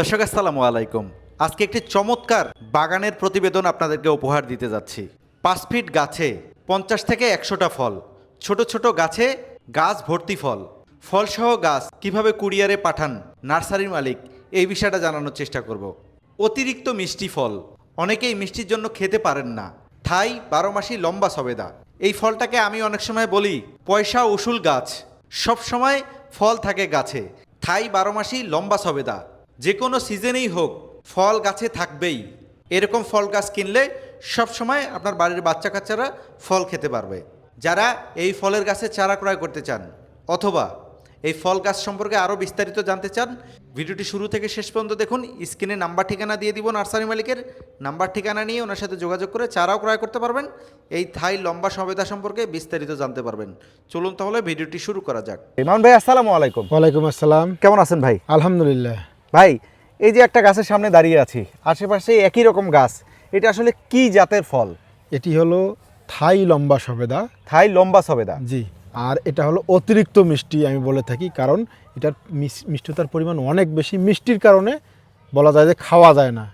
দর্শক, আসসালামু আলাইকুম। আজকে একটি চমৎকার বাগানের প্রতিবেদন আপনাদেরকে উপহার দিতে যাচ্ছি। পাঁচ ফিট গাছে পঞ্চাশ থেকে একশোটা ফল, ছোট ছোট গাছে গাছ ভর্তি ফল। ফলসহ গাছ কীভাবে কুরিয়ারে পাঠান নার্সারির মালিক, এই বিষয়টা জানানোর চেষ্টা করব। অতিরিক্ত মিষ্টি ফল, অনেকেই মিষ্টির জন্য খেতে পারেন না। থাই বারো মাসি লম্বা সবেদা। এই ফলটাকে আমি অনেক সময় বলি পয়সা উসুল গাছ। সব সময় ফল থাকে গাছে। থাই বারো মাসি লম্বা সবেদা। যে কোনো সিজনেই হোক ফল গাছে থাকবেই। এরকম ফল গাছ কিনলে সব সময় আপনার বাড়ির বাচ্চা কাচ্চারা ফল খেতে পারবে। যারা এই ফলের গাছে চারা ক্রয় করতে চান অথবা এই ফল গাছ সম্পর্কে আরও বিস্তারিত জানতে চান ভিডিওটি শুরু থেকে শেষ পর্যন্ত দেখুন। স্ক্রিনে নাম্বার ঠিকানা দিয়ে দিব নার্সারি মালিকের। নাম্বার ঠিকানা নিয়ে ওনার সাথে যোগাযোগ করে চারাও ক্রয় করতে পারবেন। এই থাই লম্বা সবেদা সম্পর্কে বিস্তারিত জানতে পারবেন। চলুন তাহলে ভিডিওটি শুরু করা যাক। ইমাম ভাই আসসালামু আলাইকুম। ওয়ালাইকুম আসসালাম। কেমন আছেন ভাই? আলহামদুলিল্লাহ। ভাই এই যে একটা গাছের সামনে দাঁড়িয়ে আছি আশেপাশে একই রকম গাছ এটা আসলে কি জাতের ফল? এটি হলো থাই লম্বা সবেদা। থাই লম্বা সবেদা? জি আর এটা হলো অতিরিক্ত মিষ্টি আমি বলে থাকি কারণ এটার মিষ্টতার পরিমাণ অনেক বেশি। মিষ্টির কারণে বলা যায় যে খাওয়া যায় না।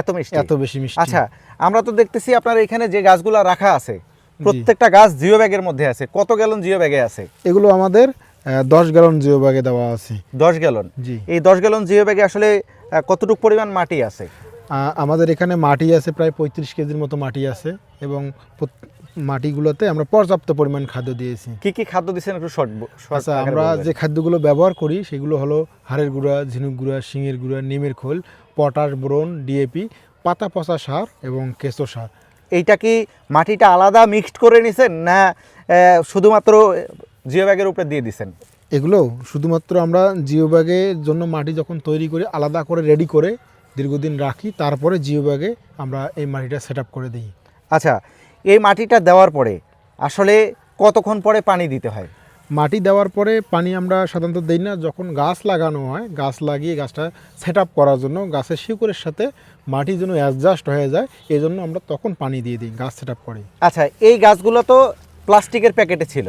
এত মিষ্টি? এত বেশি মিষ্টি। আচ্ছা আমরা তো দেখতেছি আপনার এখানে যে গাছগুলো রাখা আছে প্রত্যেকটা গাছ জিও ব্যাগের মধ্যে আছে কত গ্যালন জিও ব্যাগে আছে? এগুলো আমাদের দশ গ্যালন জিও ব্যাগে দেওয়া আছে। দশ গ্যালন? জি। এই দশ গ্যালন জিও ব্যাগে আসলে কতটুকু পরিমাণ মাটি আছে? আমাদের এখানে মাটি আছে প্রায় পঁয়ত্রিশ কেজির মতো মাটি আছে এবং মাটিগুলোতে আমরা পর্যাপ্ত পরিমাণ খাদ্য দিয়েছি। কি কি খাদ্য দিয়েছেন একটু শর্ট আচ্ছা আমরা যে খাদ্যগুলো ব্যবহার করি সেগুলো হলো হাড়ের গুঁড়া ঝিনুক গুঁড়া শিঙের গুঁড়া নিমের খোল পটাশ বোরন ডিএপি পাতা পচা সার এবং কেঁচো সার। এইটা কি মাটিটা আলাদা মিক্সড করে নিছেন? না শুধুমাত্র জিও ব্যাগের উপরে দিয়ে দিছেন। এগুলো শুধুমাত্র আমরা জিও ব্যাগের জন্য মাটি যখন তৈরি করে আলাদা করে রেডি করে দীর্ঘদিন রাখি তারপরে জিও ব্যাগে আমরা এই মাটিটা সেট করে দিই। আচ্ছা এই মাটিটা দেওয়ার পরে আসলে কতক্ষণ পরে পানি দিতে হয়? মাটি দেওয়ার পরে পানি আমরা সাধারণত দিই না যখন গাছ লাগানো হয় গাছ লাগিয়ে গাছটা সেট করার জন্য গাছের শিকড়ের সাথে মাটি যেন অ্যাডজাস্ট হয়ে যায় এই জন্য আমরা তখন পানি দিয়ে দিই গাছ সেট করে আচ্ছা এই গাছগুলো তো প্লাস্টিকের প্যাকেটে ছিল।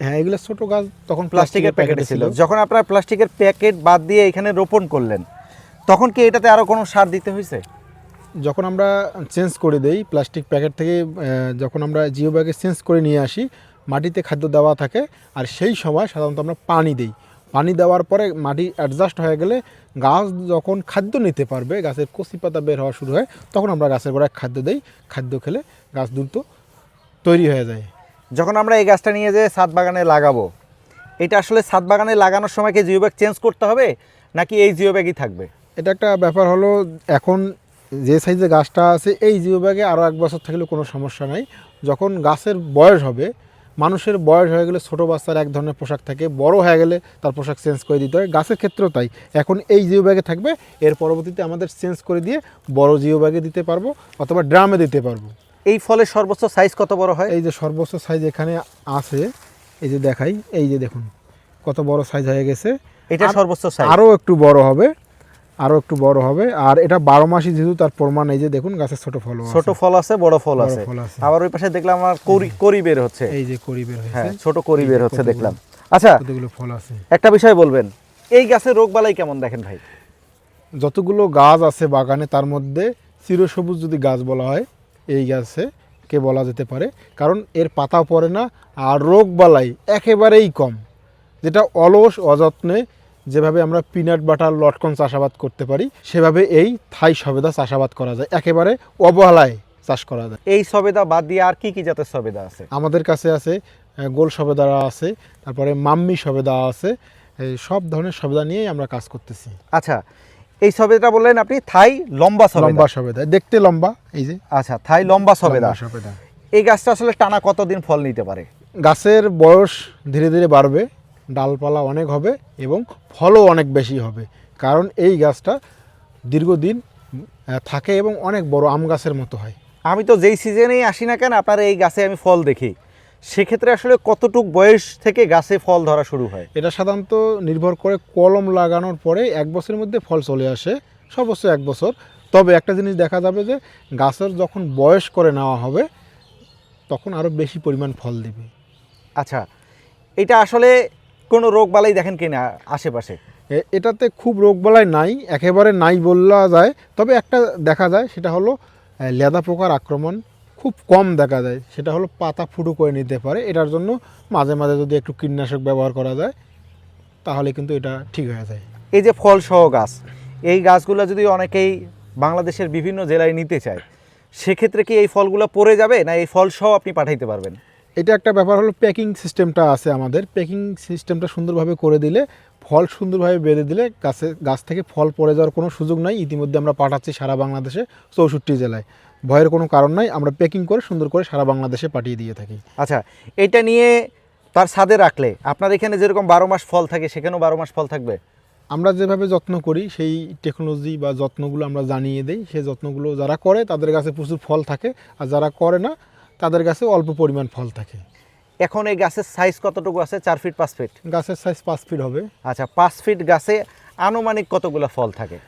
হ্যাঁ এগুলো ছোট গাছ তখন প্লাস্টিকের প্যাকেটে ছিল। যখন আপনারা প্লাস্টিকের প্যাকেট বাদ দিয়ে এখানে রোপণ করলেন তখন কি এটাতে আরও কোনো সার দিতে হয়েছে? যখন আমরা চেঞ্জ করে দেই প্লাস্টিক প্যাকেট থেকে যখন আমরা জিও ব্যাগে চেঞ্জ করে নিয়ে আসি মাটিতে খাদ্য দেওয়া থাকে আর সেই সময় সাধারণত আমরা পানি দিই। পানি দেওয়ার পরে মাটি অ্যাডজাস্ট হয়ে গেলে গাছ যখন খাদ্য নিতে পারবে গাছের কচি পাতা বের হওয়া শুরু হয় তখন আমরা গাছের গোড়ায় খাদ্য দেই। খাদ্য খেলে গাছ দ্রুত তৈরি হয়ে যায়। যখন আমরা এই গাছটা নিয়ে যে ছাদ বাগানে লাগাবো, এটা আসলে ছাদ বাগানে লাগানোর সময় কি জিও ব্যাগ চেঞ্জ করতে হবে, নাকি এই জিও ব্যাগই থাকবে? এটা একটা ব্যাপার হলো, এখন যে সাইজে গাছটা আছে, এই জিও ব্যাগে আরও এক বছর থাকলে কোনো সমস্যা নাই। যখন গাছের বয়স হবে, মানুষের বয়স হয়ে গেলে ছোটো বাচ্চার এক ধরনের পোশাক থাকে, বড় হয়ে গেলে তার পোশাক চেঞ্জ করে দিতে হয়। গাছের ক্ষেত্রেও তাই। এখন এই জিও ব্যাগে থাকবে, এর পরবর্তীতে আমাদের চেঞ্জ করে দিয়ে বড় জিও ব্যাগে দিতে পারব, অথবা ড্রামে দিতে পারব। এই ফলের সর্বোচ্চ সাইজ কত বড় হয়? এই যে সর্বোচ্চ সাইজ এখানে আছে এই যে দেখাই এই যে দেখুন কত বড় সাইজ হয়ে গেছে। এটা সর্বোচ্চ সাইজ আরও একটু বড় হবে আরও একটু বড় হবে। আর এটা বারো মাসই যেহেতু তার প্রমাণ এই যে দেখুন গাছের ছোট ফল ছোট ফল আছে বড় ফল আছে। আবার ওই পাশে দেখলাম আমার করি করি বের হচ্ছে। এই যে করি বের হ্যাঁ ছোট করি বের হচ্ছে দেখলাম। আচ্ছা কতগুলো ফল আছে। একটা বিষয় বলবেন এই গাছের রোগ বালাই কেমন দেখেন ভাই? যতগুলো গাছ আছে বাগানে তার মধ্যে চিরসবুজ যদি গাছ বলা হয় এই গাছে কে বলা যেতে পারে। কারণ এর পাতা পড়ে না আর রোগ বালাই একেবারেই কম। যেটা অলস অযত্নে যেভাবে আমরা পিনাট বাটার লটকন চাষাবাদ করতে পারি সেভাবে এই থাই সবেদা চাষাবাদ করা যায়। একেবারে অবহেলায় চাষ করা যায়। এই সবেদা বাদ দিয়ে আর কি কি জাতের সবেদা আছে? আমাদের কাছে আছে গোল সবেদা আছে তারপরে মাম্মি সবেদা আছে এই সব ধরনের সবেদা নিয়েই আমরা কাজ করতেছি। আচ্ছা এই সবেদা বললেন আপনি থাই লম্বা সবেদা। লম্বা সবেদা দেখতে লম্বা এই যে। আচ্ছা থাই লম্বা সবেদা। সবেদা। এই গাছটা আসলে টানা কতদিন ফল নিতে পারে? গাছের বয়স ধীরে ধীরে বাড়বে ডালপালা অনেক হবে এবং ফলও অনেক বেশি হবে। কারণ এই গাছটা দীর্ঘদিন থাকে এবং অনেক বড় আম গাছের মতো হয়। আমি তো যেই সিজনেই আসি না কেন আপনার এই গাছে আমি ফল দেখি। সেক্ষেত্রে আসলে কতটুক বয়স থেকে গাছে ফল ধরা শুরু হয়? এটা সাধারণত নির্ভর করে কলম লাগানোর পরে এক বছরের মধ্যে ফল চলে আসে সর্বোচ্চ এক বছর। তবে একটা জিনিস দেখা যাবে যে গাছের যখন বয়স করে নেওয়া হবে তখন আরও বেশি পরিমাণ ফল দিবে। আচ্ছা এটা আসলে কোনো রোগ বালাই দেখেন কিনা আশেপাশে? এটাতে খুব রোগবালাই নাই একেবারে নাই বলা যায়। তবে একটা দেখা যায় সেটা হলো লেদা পোকার আক্রমণ। খুব কম দেখা যায়। সেটা হলো পাতা ফুটো করে নিতে পারে। এটার জন্য মাঝে মাঝে যদি একটু কীটনাশক ব্যবহার করা যায় তাহলে কিন্তু এটা ঠিক হয়ে যায়। এই যে ফল সহ গাছ এই গাছগুলো যদি অনেকেই বাংলাদেশের বিভিন্ন জেলায় নিতে চায় সেক্ষেত্রে কি এই ফলগুলো পড়ে যাবে না এই ফল সহ আপনি পাঠাইতে পারবেন? এটা একটা ব্যাপার হলো প্যাকিং সিস্টেমটা আছে আমাদের। প্যাকিং সিস্টেমটা সুন্দরভাবে করে দিলে ফল সুন্দরভাবে বেঁধে দিলে গাছে গাছ থেকে ফল পড়ে যাওয়ার কোনো সুযোগ নাই। ইতিমধ্যে আমরা পাঠাচ্ছি সারা বাংলাদেশে চৌষট্টি জেলায়। ভয়ের কোনো কারণ নাই আমরা প্যাকিং করে সুন্দর করে সারা বাংলাদেশে পাঠিয়ে দিয়ে থাকি। আচ্ছা এটা নিয়ে তার ছাদে রাখলে আপনার এখানে যেরকম বারো মাস ফল থাকে সেখানেও বারো মাস ফল থাকবে? আমরা যেভাবে যত্ন করি সেই টেকনোলজি বা যত্নগুলো আমরা জানিয়ে দিই সেই যত্নগুলো যারা করে তাদের কাছে প্রচুর ফল থাকে আর যারা করে না তাদের কাছে অল্প পরিমাণ ফল থাকে। এখন এই গাছের সাইজ কতটুকু আছে? চার ফিট পাঁচ ফিট গাছের সাইজ পাঁচ ফিট হবে। আচ্ছা পাঁচ ফিট গাছে আনুমানিক কতগুলো ফল থাকে?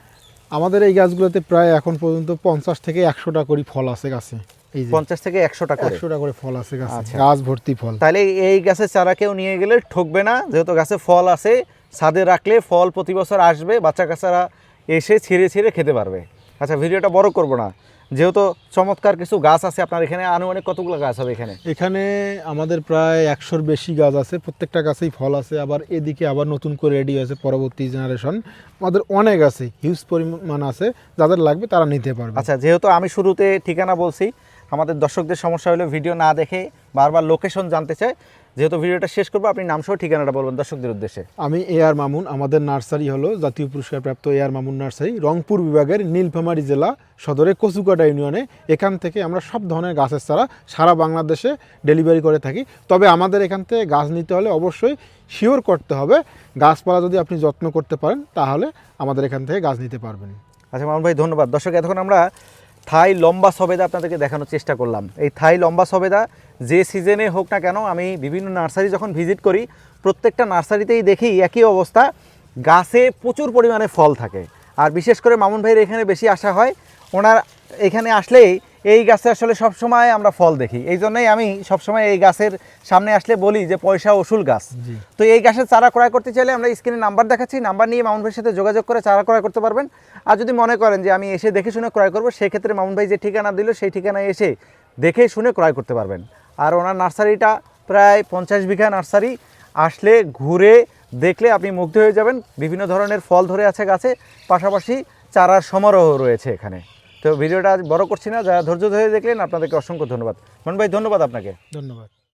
আমাদের এই গাছগুলোতে প্রায় এখন পর্যন্ত পঞ্চাশ থেকে একশোটা করে ফল আছে গাছে। এই পঞ্চাশ থেকে একশোটা করে। একশোটা করে ফল আছে গাছে। আচ্ছা। গাছ ভর্তি ফল। তাহলে এই গাছের চারা কেউ নিয়ে গেলে ঠকবে না যেহেতু গাছে ফল আছে ছাদে রাখলে ফল প্রতি বছর আসবে বাচ্চা কাচ্চারা এসে ছিঁড়ে ছিঁড়ে খেতে পারবে। আচ্ছা ভিডিওটা বড় করব না। যেহেতু চমৎকার কিছু গাছ আছে আপনার এখানে আনুমানিক কতগুলো গাছ হবে এখানে? এখানে আমাদের প্রায় একশোর বেশি গাছ আছে প্রত্যেকটা গাছেই ফল আছে আবার এদিকে আবার নতুন করে রেডি হয়েছে পরবর্তী জেনারেশন আমাদের অনেক আছে হিউজ পরিমাণ আছে যাদের লাগবে তারা নিতে পারবে। আচ্ছা যেহেতু আমি শুরুতে ঠিকানা বলছি আমাদের দর্শকদের সমস্যা হলো ভিডিও না দেখে বারবার লোকেশন জানতে চায় যেহেতু ভিডিওটা শেষ করব আপনি নাম সহ ঠিকানাটা বলবেন দর্শকদের উদ্দেশ্যে। আমি এ আর মামুন আমাদের নার্সারি হলো জাতীয় পুরস্কার প্রাপ্ত A R Mamun nursery Rangpur বিভাগের নীলফামারী জেলা সদরে কচুকাটা ইউনিয়নে। এখান থেকে আমরা সব ধরনের গাছের চারা সারা বাংলাদেশে ডেলিভারি করে থাকি। তবে আমাদের এখান থেকে গাছ নিতে হলে অবশ্যই শিওর করতে হবে গাছপালা যদি আপনি যত্ন করতে পারেন তাহলে আমাদের এখান থেকে গাছ নিতে পারবেন। আচ্ছা মামুন ভাই ধন্যবাদ। দর্শক এতক্ষণ আমরা থাই লম্বা সবেদা আপনাদেরকে দেখানোর চেষ্টা করলাম। এই থাই লম্বা সবেদা যে সিজনে হোক না কেন আমি বিভিন্ন নার্সারি যখন ভিজিট করি, প্রত্যেকটা নার্সারিতেই দেখি একই অবস্থা, গাছে প্রচুর পরিমাণে ফল থাকে। আর বিশেষ করে মামুন ভাইয়ের এখানে বেশি আসা হয়, ওনার এখানে আসলেই এই গাছে আসলে সবসময় আমরা ফল দেখি। এই জন্যই আমি সবসময় এই গাছের সামনে আসলে বলি যে পয়সা ওসুল গাছ। তো এই গাছের চারা ক্রয় করতে চাইলে আমরা স্ক্রিনে নাম্বার দেখাচ্ছি নাম্বার নিয়ে মামুন ভাইয়ের সাথে যোগাযোগ করে চারা ক্রয় করতে পারবেন। আর যদি মনে করেন যে আমি এসে দেখে শুনে ক্রয় করব সেক্ষেত্রে মামুন ভাই যে ঠিকানা দিল সেই ঠিকানায় এসে দেখে শুনে ক্রয় করতে পারবেন। আর ওনার নার্সারিটা প্রায় পঞ্চাশ বিঘা নার্সারি। আসলে ঘুরে দেখলে আপনি মুগ্ধ হয়ে যাবেন। বিভিন্ন ধরনের ফল ধরে আছে গাছে পাশাপাশি চারার সমারোহ রয়েছে এখানে। তো ভিডিওটা আজ বড় করছি না, যারা ধৈর্য ধরে দেখলেন, আপনাদেরকে অসংখ্য ধন্যবাদ। মন ভাই, ধন্যবাদ আপনাকে। ধন্যবাদ।